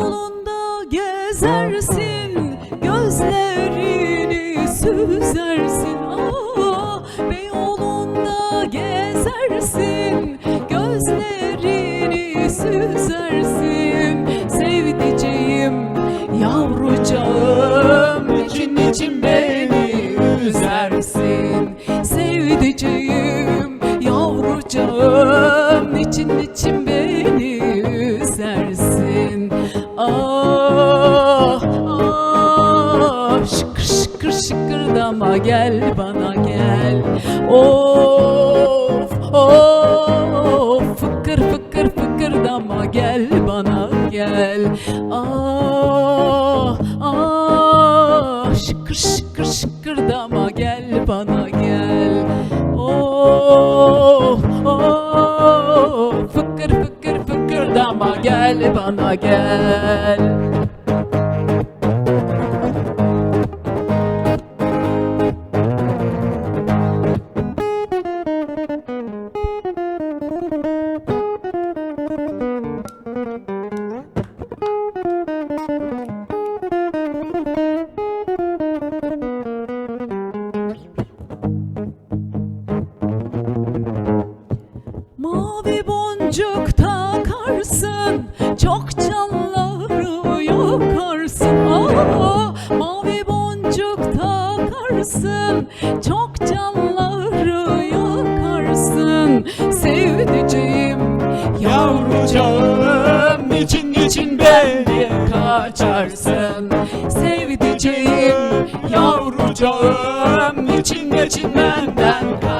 Beyoğlu'nda gezersin Gözlerini süzersin. Aa, Beyoğlu'nda gezersin Gözlerini süzersin. Sevdiceğim yavrucağım için için beni üzersin. Sevdiceğim şıkırdama gel bana gel. Of of fıkır fıkır fıkırdama gel bana gel. Ah ah şıkır şıkır şıkırdama gel bana gel. Oh oh fıkır fıkır fıkırdama gel bana gel boncuk takarsın Çok canları yakarsın Aa, Mavi boncuk takarsın Çok canları yakarsın Sevdiceğim yavrucağım için için beni kaçarsın. Sevdiceğim yavrucağım için için benden kaçarsın